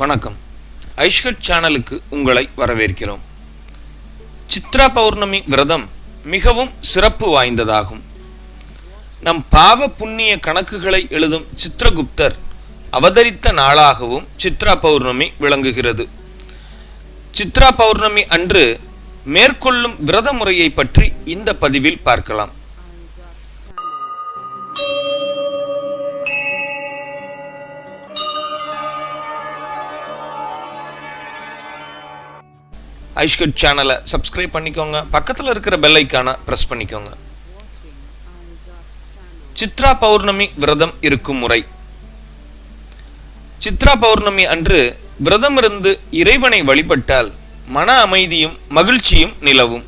வணக்கம். ஐஷ்கட் சேனலுக்கு உங்களை வரவேற்கிறோம். சித்ரா பௌர்ணமி விரதம் மிகவும் சிறப்பு வாய்ந்ததாகும். நம் பாவ புண்ணிய கணக்குகளை எழுதும் சித்ரகுப்தர் அவதரித்த நாளாகவும் சித்ரா பௌர்ணமி விளங்குகிறது. சித்ரா பௌர்ணமி அன்று மேற்கொள்ளும் விரத முறையை பற்றி இந்த பதிவில் பார்க்கலாம். ஐஷ்கட் சேனலை சப்ஸ்கிரைப் பண்ணிக்கோங்க. பக்கத்தில் இருக்கிற பெல் ஐக்கானை ப்ரெஸ் பண்ணிக்கோங்க. சித்ரா பௌர்ணமி விரதம் இருக்கும் முறை. சித்ரா பௌர்ணமி அன்று விரதம் இருந்து இறைவனை வழிபட்டால் மன அமைதியும் மகிழ்ச்சியும் நிலவும்.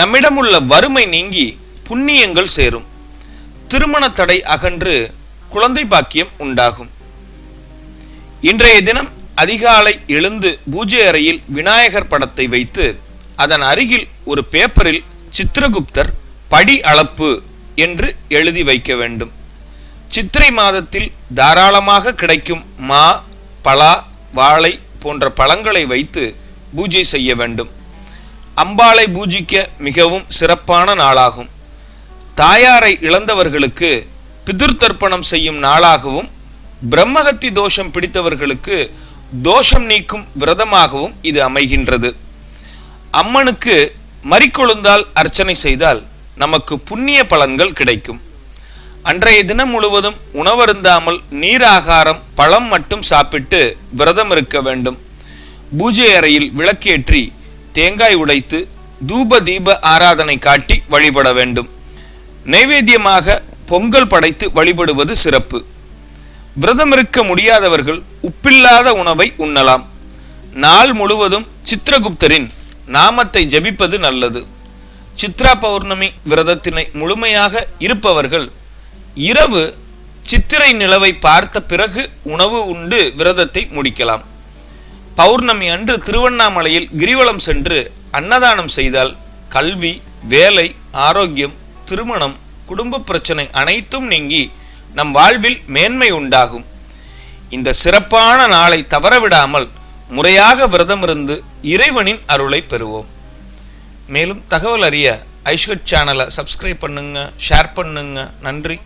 நம்மிடமுள்ள வறுமை நீங்கி புண்ணியங்கள் சேரும். திருமண தடை அகன்று குழந்தை பாக்கியம் உண்டாகும். இன்றைய தினம் அதிகாலை எழுந்து பூஜை அறையில் விநாயகர் படத்தை வைத்து அதன் அருகில் ஒரு பேப்பரில் சித்திரகுப்தர் படி அளப்பு என்று எழுதி வைக்க வேண்டும். சித்திரை மாதத்தில் தாராளமாக கிடைக்கும் மா பலா வாழை போன்ற பழங்களை வைத்து பூஜை செய்ய வேண்டும். அம்பாளை பூஜிக்க மிகவும் சிறப்பான நாளாகும். தாயாரை இழந்தவர்களுக்கு பிதுர்தர்ப்பணம் செய்யும் நாளாகவும் பிரம்மகத்தி தோஷம் பிடித்தவர்களுக்கு தோஷம் நீக்கும் விரதமாகவும் இது அமைகின்றது. அம்மனுக்கு மறிக்கொழுந்தால் அர்ச்சனை செய்தால் நமக்கு புண்ணிய பலன்கள் கிடைக்கும். அன்றைய தினம் முழுவதும் உணவருந்தாமல் நீராகாரம் பழம் மட்டும் சாப்பிட்டு விரதம் இருக்க வேண்டும். பூஜை அறையில் விளக்கேற்றி தேங்காய் உடைத்து தூப தீப ஆராதனை காட்டி வழிபட வேண்டும். நைவேத்தியமாக பொங்கல் படைத்து வழிபடுவது சிறப்பு. விரதம் இருக்க முடியாதவர்கள் உப்பில்லாத உணவை உண்ணலாம். நாள் முழுவதும் சித்திரகுப்தரின் நாமத்தை ஜபிப்பது நல்லது. சித்ரா பௌர்ணமி விரதத்தினை முழுமையாக இருப்பவர்கள் இரவு சித்திரை நிலவை பார்த்த பிறகு உணவு உண்டு விரதத்தை முடிக்கலாம். பௌர்ணமி அன்று திருவண்ணாமலையில் கிரிவலம் சென்று அன்னதானம் செய்தால் கல்வி வேலை ஆரோக்கியம் திருமணம் குடும்ப பிரச்சனை அனைத்தும் நீங்கி நம் வாழ்வில் மேன்மை உண்டாகும். இந்த சிறப்பான நாளை தவறவிடாமல் முறையாக விரதம் இருந்து இறைவனின் அருளை பெறுவோம். மேலும் தகவல் அறிய ஐஷ்கட் சேனலை சப்ஸ்கிரைப் பண்ணுங்க ஷேர் பண்ணுங்க. நன்றி.